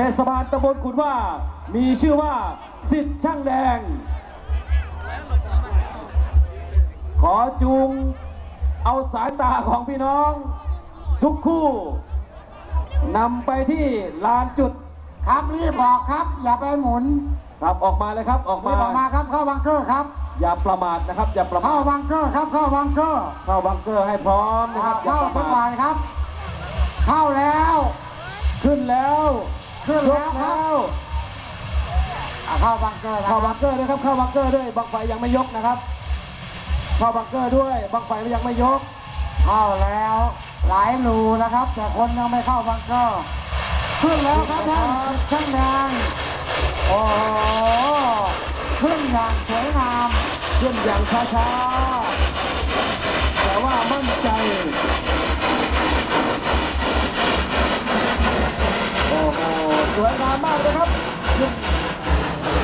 เทศบาลตำบลขุนว่า มีชื่อว่าสิทธิ์ช่างแดง ขอจูงเอาสายตาของพี่น้อง ทุกคู่นำไปที่ลานจุดครับรีบบอกครับ อย่าไปหมุนครับออกมาเลยครับออกรีมา บออกมาครับเข้าบังเกอร์ครับ อย่าประมาทนะครับ อย่าประมาเข้าทบังเกอร์ครับเข้าบังเกอร์เข้าบังเกอร์ให้พร้อมนะครับอย่าเข้าประสักหมาน่อทยครับ เข้าแล้ว ขึ้นแล้ว ขึ้นยแล้กวครัแล้บวอะเข้าบังเกอร์นะคเข้ารับบังเกอร์ด้วยครับเข้าบังเกอร์ด้วยบังไฟยังไม่ยกนะครับ เข้าบังเกอร์ด้วยบังไฟยังไม่ยก เข้าแล้วหลายรูนะครับ แต่คนยังไม่เข้าบังเกอร์ขึ้นแล้วครับท่านช่างแดงโอ้โหขึ้นอย่างสวยงาม ขึ้นอย่างช้าๆแต่ว่ามั่นใจ โอ้โหสวย งามมากเลยครับ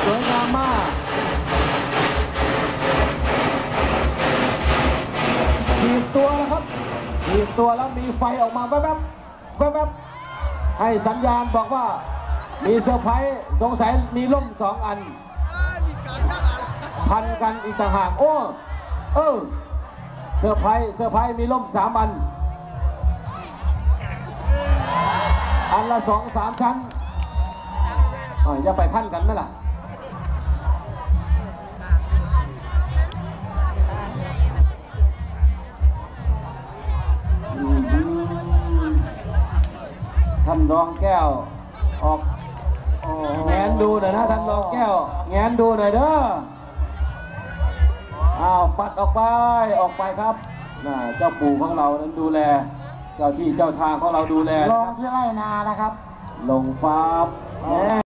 สวยงามมากถีบตัวนะครับถีบตัวแล้วมีไฟออกมาแวบๆแวบๆให้สัญญาณบอกว่ามีเซอร์ไพรส์สงสัยมีล่มสองอัน พันกันอีกต่างหากโอ้เออเซอร์ไพรส์เซอร์ไพรส์มีล่มสามอัน อันละสองสามชั้น อ๋ออย่าไปพันกันไหมล่ะท่านรองแก้วออกแงนดูหน่อยนะท่านรองแก้วแงนดูหน่อยเด้ออ้าวปัดออกไปออกไปครับน่ะเจ้าปู่ของเรานั้นดูแล เจ้าที่เจ้าทางของเราดูแลลงที่ไรนานะครับ ลงฟ้าบแหม